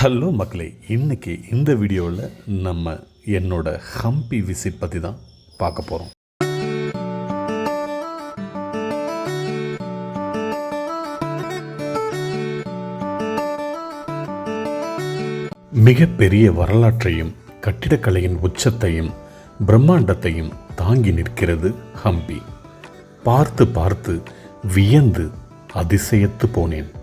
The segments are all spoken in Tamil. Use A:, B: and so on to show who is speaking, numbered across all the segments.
A: ஹலோ மக்களே இன்னைக்கு இந்த வீடியோவில் நம்ம என்னோட ஹம்பி விசிட் பற்றி தான் பார்க்க போகிறோம் மிகப்பெரிய வரலாற்றையும் கட்டிடக்கலையின் உச்சத்தையும் பிரம்மாண்டத்தையும் தாங்கி நிற்கிறது ஹம்பி பார்த்து பார்த்து வியந்து அதிசயத்து போனேன்.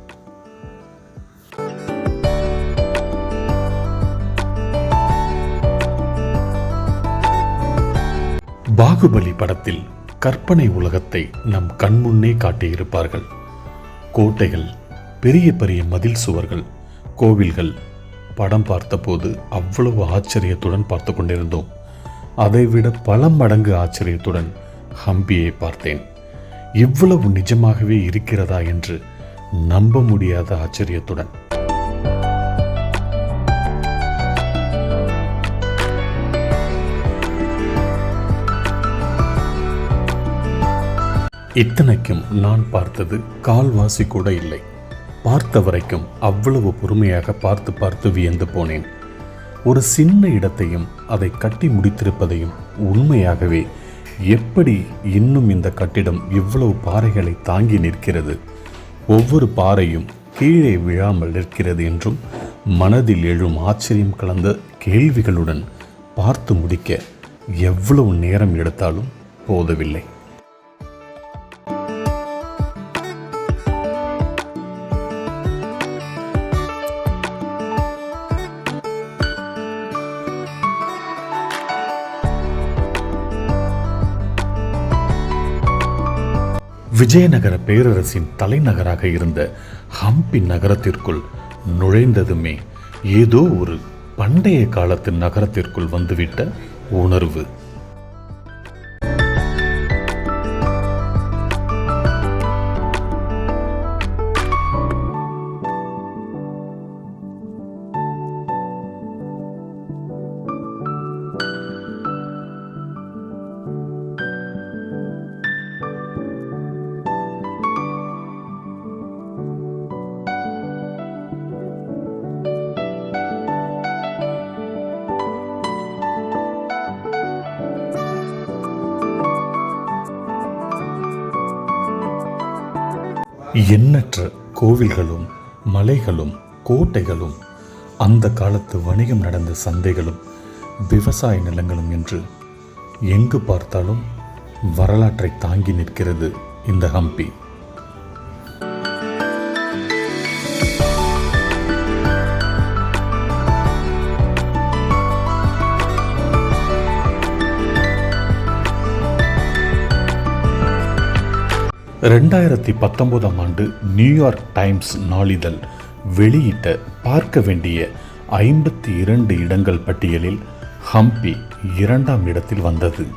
A: பாகுபலி படத்தில் கற்பனை உலகத்தை நம் கண்முன்னே காட்டியிருப்பார்கள். கோட்டைகள் பெரிய பெரிய மதில் சுவர்கள் கோவில்கள். படம் பார்த்தபோது அவ்வளவு ஆச்சரியத்துடன் பார்த்து கொண்டிருந்தோம். அதைவிட பல மடங்கு ஆச்சரியத்துடன் ஹம்பியை பார்த்தேன். இவ்வளவு நிஜமாகவே இருக்கிறதா என்று நம்ப முடியாத ஆச்சரியத்துடன். இத்தனைக்கும் நான் பார்த்தது கால்வாசி கூட இல்லை. பார்த்த வரைக்கும் அவ்வளவு பொறுமையாக பார்த்து பார்த்து வியந்து போனேன். ஒரு சின்ன இடத்தையும் அதை கட்டி முடித்திருப்பதையும் உண்மையாகவே எப்படி இன்னும் இந்த கட்டிடம் இவ்வளவு பாறைகளை தாங்கி நிற்கிறது? ஒவ்வொரு பாறையும் கீழே விழாமல் நிற்கிறது என்றும் மனதில் எழும் ஆச்சரியம் கலந்த கேள்விகளுடன் பார்த்து முடிக்க எவ்வளவு நேரம் எடுத்தாலும் போதவில்லை. விஜயநகர பேரரசின் தலைநகராக இருந்த ஹம்பி நகரத்திற்குள் நுழைந்ததுமே ஏதோ ஒரு பண்டைய காலத்து நகரத்திற்குள் வந்துவிட்ட உணர்வு. எண்ணற்ற கோவில்களும் மலைகளும் கோட்டைகளும் அந்த காலத்து வணிகம் நடந்த சந்தைகளும் விவசாய நிலங்களும் என்று எங்கு பார்த்தாலும் வரலாற்றை தாங்கி நிற்கிறது இந்த ஹம்பி. ரெண்டாயிரத்தி பத்தொன்பதாம் ஆண்டு நியூயார்க் டைம்ஸ் நாளிதழ் வெளியிட்ட பார்க்க வேண்டிய ஐம்பத்தி இரண்டு இடங்கள் பட்டியலில் ஹம்பி இரண்டாம் இடத்தில் வந்தது.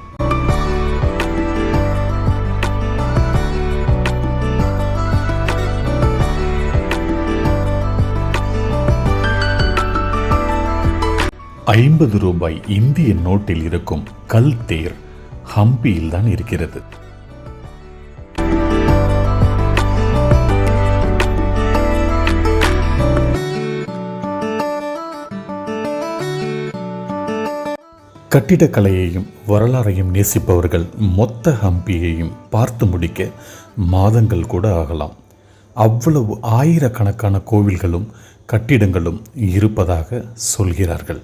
A: ஐம்பது ரூபாய் இந்திய நோட்டில் இருக்கும் கல் தேர் ஹம்பியில்தான் இருக்கிறது. கட்டிடக்கலையையும் வரலாறையும் நேசிப்பவர்கள் மொத்த ஹம்பியையும் பார்த்து முடிக்க மாதங்கள் கூட ஆகலாம். அவ்வளவு ஆயிரக்கணக்கான கோவில்களும் கட்டிடங்களும் இருப்பதாக சொல்கிறார்கள்.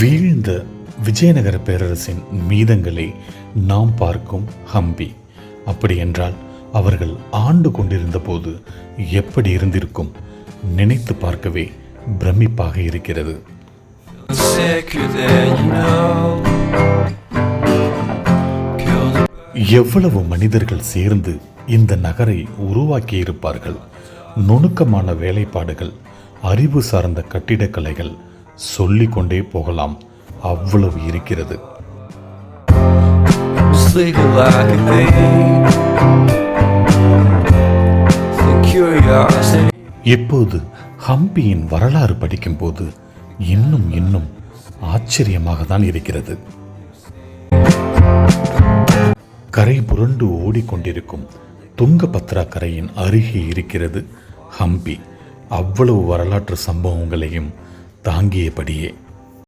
A: வீழ்ந்த விஜயநகர பேரரசின் மீதங்களை நாம் பார்க்கும் ஹம்பி. அப்படி என்றால் அவர்கள் ஆண்டு கொண்டிருந்த போது எப்படி இருந்திருக்கும் நினைத்து பார்க்கவே பிரமிப்பாக இருக்கிறது. எவ்வளவு மனிதர்கள் சேர்ந்து இந்த நகரை உருவாக்கியிருப்பார்கள்? நுணுக்கமான வேலைப்பாடுகள் அறிவு சார்ந்த கட்டிடக்கலைகள் சொல்லிக்கொண்டே போகலாம். அவ்வளவு இருக்கிறது. இப்போது ஹம்பியின் வரலாறு படிக்கும்போது இன்னும் இன்னும் ஆச்சரியமாக தான் இருக்கிறது. கரை புரண்டு ஓடிக்கொண்டிருக்கும் துங்கபத்ரா கரையின் அருகே இருக்கிறது ஹம்பி. அவ்வளவு வரலாற்று சம்பவங்களையும் தாங்கியபடியே